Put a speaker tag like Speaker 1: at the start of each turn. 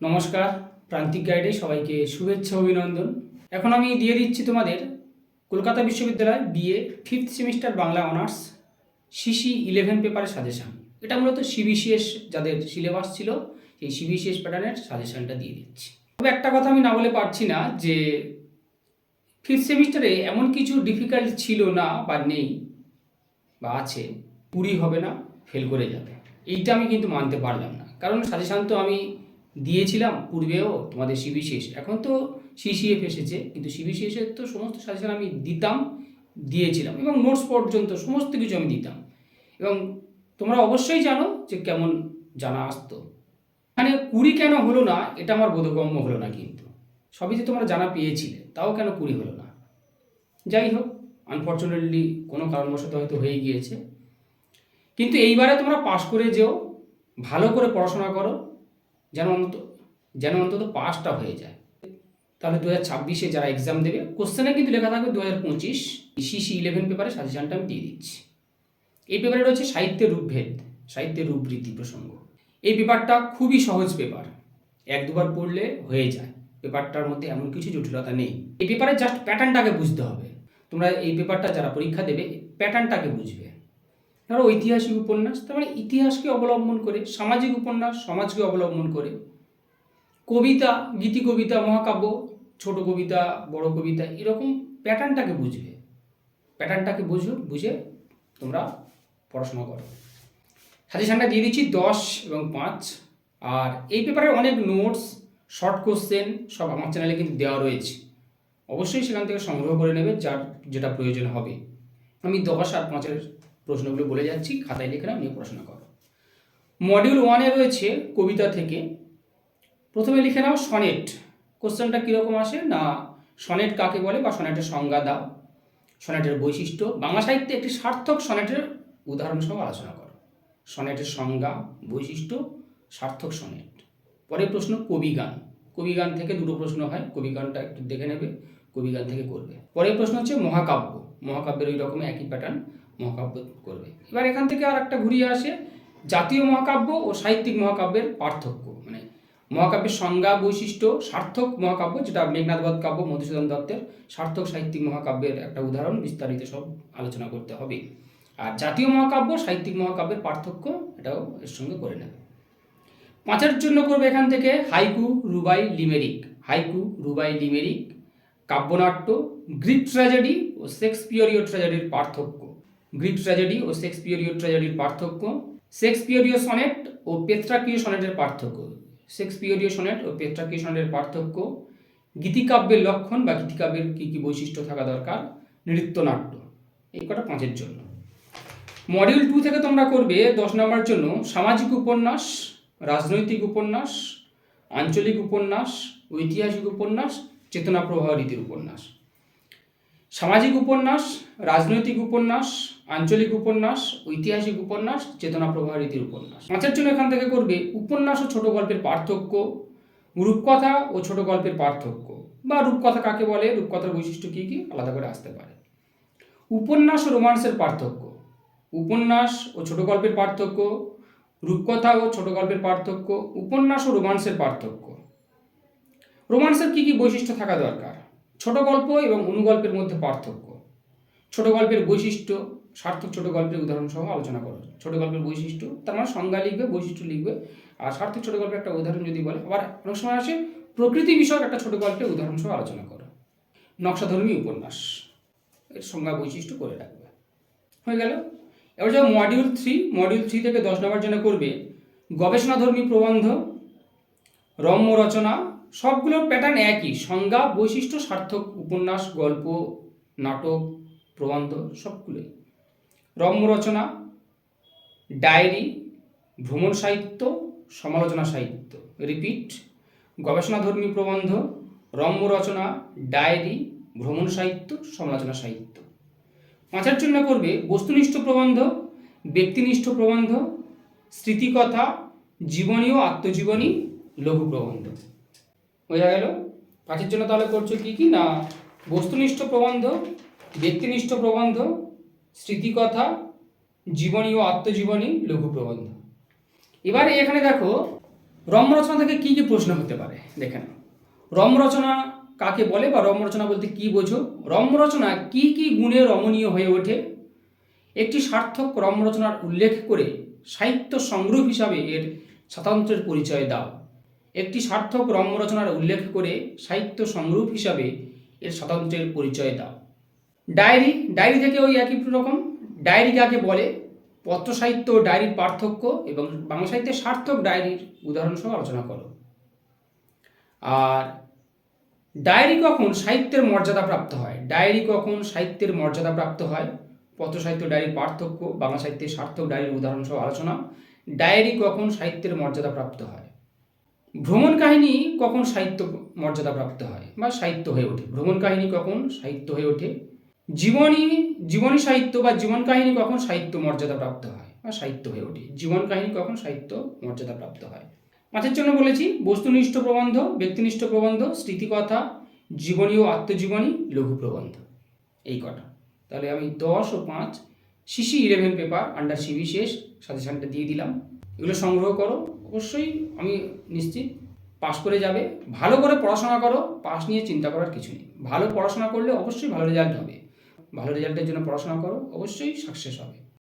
Speaker 1: নমস্কার, প্রান্তিক গাইডে সবাইকে শুভেচ্ছা, অভিনন্দন। এখন আমি দিয়ে দিচ্ছি তোমাদের কলকাতা বিশ্ববিদ্যালয় BA fifth semester Bangla honours CC eleven পেপারের সাজেশান এটা মূলত সিবিসিএস যাদের সিলেবাস ছিল, সেই সিবিসিএস প্যাটার্নের সাজেশানটা দিয়ে দিচ্ছি। তবে একটা কথা আমি না বলে পারছি না যে ফিফথ সেমিস্টারে এমন কিছু ডিফিকাল্ট ছিল না বা নেই বা আছে, পুরি হবে না ফেল করে যাবে। এইটা আমি কিন্তু মানতে পারলাম না। কারণ সাজেশান তো আমি দিয়েছিলাম, পূর্বেও তোমাদের সিবিসিএস এখন তো সিসিএফ এসেছে, কিন্তু এর তো সমস্ত সাজেশান আমি দিতাম, দিয়েছিলাম এবং নোটস পর্যন্ত সমস্ত কিছু আমি দিতাম। এবং তোমরা অবশ্যই জানো যে কেমন জানা আসতো। মানে কুড়ি কেন হলো না, এটা আমার বোধগম্য হলো না কিন্তু। সবই যে তোমরা জানা পেয়েছিলে, তাও কেন কুড়ি হলো না? যাই হোক আনফর্চুনেটলি কোনো কারণবশত হয়তো হয়ে গিয়েছে। কিন্তু এইবারে তোমরা পাশ করে যেও, ভালো করে পড়াশোনা করো যেন অন্তত যেন অন্তত পাসটা হয়ে যায়। তাহলে দু ছাব্বিশে যারা এক্সাম দেবে কোশ্চেনে কিন্তু লেখা থাকবে দু হাজার পঁচিশ সিসি ইলেভেন পেপারে সাজেশনটা আমি দিয়ে দিচ্ছি। এই পেপারে রয়েছে সাহিত্যের রূপভেদ সাহিত্যের রূপরীতি প্রসঙ্গ। এই পেপারটা খুবই সহজ পেপার এক দুবার পড়লে হয়ে যায়। পেপারটার মধ্যে এমন কিছু জটিলতা নেই। এই পেপারে জাস্ট প্যাটার্নটাকে বুঝতে হবে। তোমরা এই পেপারটা যারা পরীক্ষা দেবে প্যাটার্নটাকে বুঝবে। ধরো ঐতিহাসিক উপন্যাস, তার মানে ইতিহাসকে অবলম্বন করে, সামাজিক উপন্যাস সমাজকে অবলম্বন করে। কবিতা, গীতি কবিতা, মহাকাব্য, ছোট কবিতা, বড় কবিতা, এরকম প্যাটার্নটাকে বুঝবে। প্যাটার্নটাকে বুঝো, বুঝে তোমরা পড়াশোনা করো। সাজেশনটা দিয়ে দিচ্ছি দশ এবং পাঁচ। আর এই পেপারের অনেক নোটস শর্ট কোশ্চেন সব আমার চ্যানেলে কিন্তু দেওয়া রয়েছে। অবশ্যই সেখান থেকে সংগ্রহ করে নেবে, যার যেটা প্রয়োজন হবে। আমি দশ আর পাঁচের প্রশ্নগুলো বলে যাচ্ছি, খাতায় লিখে নাও, নিয়ে পড়াশোনা করো। মডিউল ওয়ানে রয়েছে কবিতা থেকে। প্রথমে লিখে নাও, সনেট। কোশ্চেনটা কীরকম আসে? না, সনেট কাকে বলে বা সনেটের সংজ্ঞা দাও। সনেটের বৈশিষ্ট্য। বাংলা সাহিত্যে একটি সার্থক সনেটের উদাহরণ সহ আলোচনা করো। সনেটের সংজ্ঞা, বৈশিষ্ট্য, সার্থক সনেট। পরের প্রশ্ন, কবিগান। কবিগান থেকে দুটো প্রশ্ন হয়। কবিগানটা একটু দেখে নেবে, কবিগান থেকে করবে। পরের প্রশ্ন হচ্ছে মহাকাব্য। মহাকাব্যের ওই রকম একই প্যাটার্ন মহাকাব্য করবে। এবার এখান থেকে আর একটা ঘুরিয়ে আসে, জাতীয় মহাকাব্য ও সাহিত্যিক মহাকাব্যের পার্থক্য। মানে মহাকাব্যের সংজ্ঞা, বৈশিষ্ট্য, সার্থক মহাকাব্য, যেটা মেঘনাথ বধ কাব্য মধুসূদন দত্তের সার্থক সাহিত্যিক মহাকাব্যের একটা উদাহরণ, বিস্তারিত সব আলোচনা করতে হবে। আর জাতীয় মহাকাব্য, সাহিত্যিক মহাকাব্যের পার্থক্য, এটাও এর সঙ্গে করে নেবে। পাঁচের জন্য করবে এখান থেকে হাইকু রুবাই লিমেরিক। হাইকু রুবাই লিমেরিক, কাব্যনাট্য, গ্রিক ট্র্যাজেডি ও শেক্সপিয়রীয় ট্র্যাজেডির পার্থক্য। গ্রিক ট্র্যাজেডি ও শেক্সপিয়রীয় ট্র্যাজেডির পার্থক্য। শেক্সপিয়রীয় সনেট ও পেত্রাকীয় সনেটের পার্থক্য। শেক্সপিয়রীয় সনেট ও পেত্রাকীয় সনেটের পার্থক্য। গীতিকাব্যের লক্ষণ বা গীতিকাব্যের কী কী বৈশিষ্ট্য থাকা দরকার? নৃত্যনাট্য। এই কটা পাঁচের জন্য। মডিউল টু থেকে তোমরা করবে দশ নম্বর জন্য সামাজিক উপন্যাস, রাজনৈতিক উপন্যাস, আঞ্চলিক উপন্যাস, ঐতিহাসিক উপন্যাস, চেতনা প্রবাহ রীতির উপন্যাস। সামাজিক উপন্যাস, রাজনৈতিক উপন্যাস আঞ্চলিক উপন্যাস, ঐতিহাসিক উপন্যাস, চেতনা প্রবাহ রীতির উপন্যাস। পাঁচের জন্য এখান থেকে করবে উপন্যাস ও ছোট গল্পের পার্থক্য, রূপকথা ও ছোট গল্পের পার্থক্য। বা রূপকথা কাকে বলে, রূপকথার বৈশিষ্ট্য কী কী, আলাদা করে আসতে পারে। উপন্যাস ও রোমান্সের পার্থক্য, উপন্যাস ও ছোট গল্পের পার্থক্য, রূপকথা ও ছোট গল্পের পার্থক্য, উপন্যাস ও রোমান্সের পার্থক্য। রোমান্সের কী কী বৈশিষ্ট্য থাকা দরকার? ছোট গল্প এবং অনুগল্পের মধ্যে পার্থক্য। ছোট গল্পের বৈশিষ্ট্য সার্থক ছোট গল্পের উদাহরণ সহ আলোচনা করো। ছোট গল্পের বৈশিষ্ট্য, তার মানে সংজ্ঞা লিখবে, বৈশিষ্ট্য লিখবে। আর সার্থক ছোট গল্পের একটা উদাহরণ যদি বলে, আবার অনেক সময় আসে, প্রকৃতি বিষয়ক একটা ছোট গল্পের উদাহরণ সহ আলোচনা করো। নকশাধর্মী উপন্যাস, এর সংজ্ঞা বৈশিষ্ট্য করে রাখবে। হয়ে গেল। এবার যাও মডিউল থ্রি মডিউল থ্রি থেকে দশ নম্বর জন্য করবে, গবেষণাধর্মী প্রবন্ধ, রম্য রচনা, সবগুলোর প্যাটার্ন একই। সংজ্ঞা, বৈশিষ্ট্য, সার্থক উপন্যাস, গল্প, নাটক, প্রবন্ধ, সবগুলোই। রম্য রচনা ডায়েরি, ভ্রমণ সাহিত্য, সমালোচনা সাহিত্য। রিপিট, গবেষণাধর্মী প্রবন্ধ রম্য রচনা ডায়েরি, ভ্রমণ সাহিত্য, সমালোচনা সাহিত্য। পাঁচের জন্য করবে বস্তুনিষ্ঠ প্রবন্ধ, ব্যক্তিনিষ্ঠ প্রবন্ধ, স্মৃতিকথা, জীবনী ও আত্মজীবনী, লঘু প্রবন্ধ। বোঝা গেল? পাঁচের জন্য তাহলে করছ কি কি না? বস্তুনিষ্ঠ প্রবন্ধ, ব্যক্তিনিষ্ঠ প্রবন্ধ স্মৃতিকথা, জীবনী ও আত্মজীবনী লঘু প্রবন্ধ এবারে এখানে দেখো, রম্য রচনা থেকে কী কী প্রশ্ন হতে পারে? দেখেন রম্য রচনা কাকে বলে বা রম্য রচনা বলতে কী বোঝো? রম্য রচনা কী কী গুণে রমণীয় হয়ে ওঠে? একটি সার্থক রম্য রচনার উল্লেখ করে সাহিত্য সংগ্রহ হিসাবে এর স্বাতন্ত্র্যের পরিচয় দাও। একটি সার্থক রম্য রচনার উল্লেখ করে সাহিত্য সংগ্রহ হিসাবে এর স্বাতন্ত্র্যের পরিচয় দাও। ডায়েরি ডায়েরি থেকে ওই একই রকম। ডায়েরি কাকে বলে? পত্র সাহিত্য ও ডায়েরির পার্থক্য এবং বাংলা সাহিত্যের সার্থক ডায়েরির উদাহরণ সহ আলোচনা করো। আর ডায়েরি কখন সাহিত্যের মর্যাদা প্রাপ্ত হয়? ডায়েরি কখন সাহিত্যের মর্যাদা প্রাপ্ত হয়? পত্র সাহিত্য ডায়েরির পার্থক্য, বাংলা সাহিত্যের সার্থক ডায়েরির উদাহরণ সহ আলোচনা। ডায়েরি কখন সাহিত্যের মর্যাদা প্রাপ্ত হয়? ভ্রমণ কাহিনী কখন সাহিত্য মর্যাদা প্রাপ্ত হয়? বা সাহিত্য হয়ে ওঠে। ভ্রমণ কাহিনী কখন সাহিত্য হয়ে ওঠে? জীবনী জীবনী সাহিত্য বা জীবন কাহিনী কখন সাহিত্য মর্যাদা প্রাপ্ত হয়? বা সাহিত্য হয়ে ওঠে। জীবন কাহিনী কখন সাহিত্য মর্যাদা প্রাপ্ত হয়? পাঁচের জন্য বলেছি, বস্তুনিষ্ঠ প্রবন্ধ, ব্যক্তিনিষ্ঠ প্রবন্ধ, স্মৃতিকথা, জীবনী ও আত্মজীবনী, লঘু প্রবন্ধ। এই কটা। তাহলে আমি দশ ও পাঁচ CC eleven paper under CB শেষ সাজেশনটা দিয়ে দিলাম। এগুলো সংগ্রহ করো। অবশ্যই আমি নিশ্চিত পাশ করে যাবে। ভালো করে পড়াশোনা করো, পাশ নিয়ে চিন্তা করার কিছু নেই। ভালো পড়াশোনা করলে অবশ্যই ভালো রেজাল্ট হবে। ভালো রেজাল্টের জন্য পড়াশোনা করো অবশ্যই সাকসেস হবে।